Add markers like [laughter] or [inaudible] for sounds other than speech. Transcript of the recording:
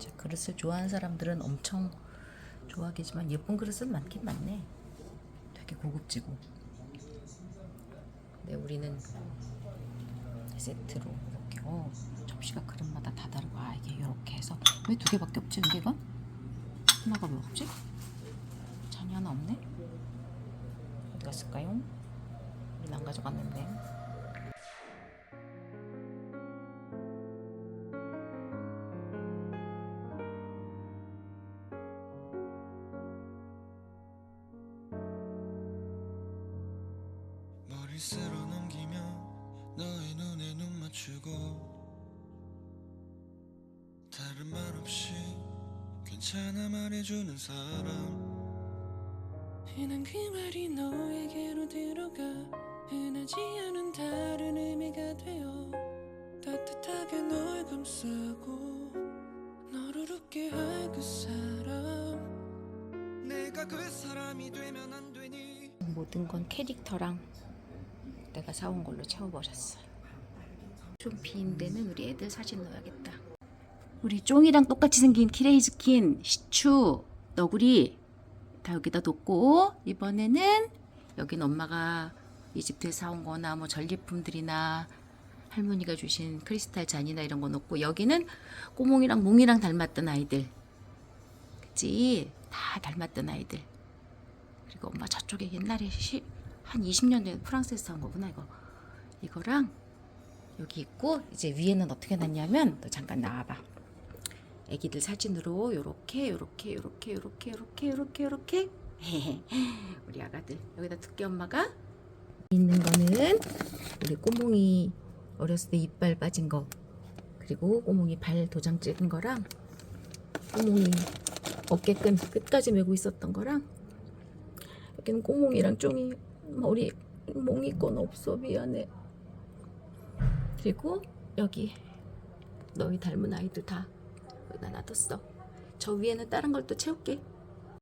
자, 그릇을 좋아하는 사람들은 엄청 좋아하겠지만 예쁜 그릇은 많긴 많네. 되게 고급지고. 네, 우리는 세트로 이렇게 어, 접시가 그릇마다 다 다르고 아 이게 이렇게 해서 왜 두 개밖에 없지 여기가? 하나가 왜 없지? 잔이 하나 없네? 어디 갔을까요? 우린 안 가져갔는데 쓸어 넘기며 너의 눈에 눈 맞추고 다른 말 없이 괜찮아 말해주는 사람. 흔한 그 말이 너에게로 들어가 흔하지 않은 다른 의미가 되어 따뜻하게 널 감싸고 너를 웃게 할 그 사람. 내가 그 사람이 되면 안 되니? 모든 건 캐릭터랑 내가 사온 걸로 채워버렸어요. 좀빈 데는 우리 애들 사진 넣어야겠다. 우리 쫑이랑 똑같이 생긴 키레이즈킨, 시추, 너구리 다 여기다 놓고 이번에는 여긴 엄마가 이집트에 사온 거나 뭐 전리품들이나 할머니가 주신 크리스탈 잔이나 이런 거 놓고 여기는 꼬몽이랑 몽이랑 닮았던 아이들 그치? 다 닮았던 아이들 그리고 엄마 저쪽에 옛날에 시, 한 20년 전에 프랑스에서 산 거구나 이거. 이거랑 여기 있고 이제 위에는 어떻게 놨냐면 너 잠깐 나와봐. 애기들 사진으로 요렇게 요렇게 요렇게 요렇게 요렇게 요렇게 요렇게. [laughs] 우리 아가들. 여기다 두께 엄마가. 있는 거는 우리 꼬몽이 어렸을 때 이빨 빠진 거. 그리고 꼬몽이 발 도장 찍은 거랑 꼬몽이 어깨끈 끝까지 메고 있었던 거랑 여기는 꼬몽이랑 쫑이 머리 몽이 건 없어 미안해. 그리고 여기 너희 닮은 아이들 다 여기다 놔뒀어. 저 위에는 다른 걸 또 채울게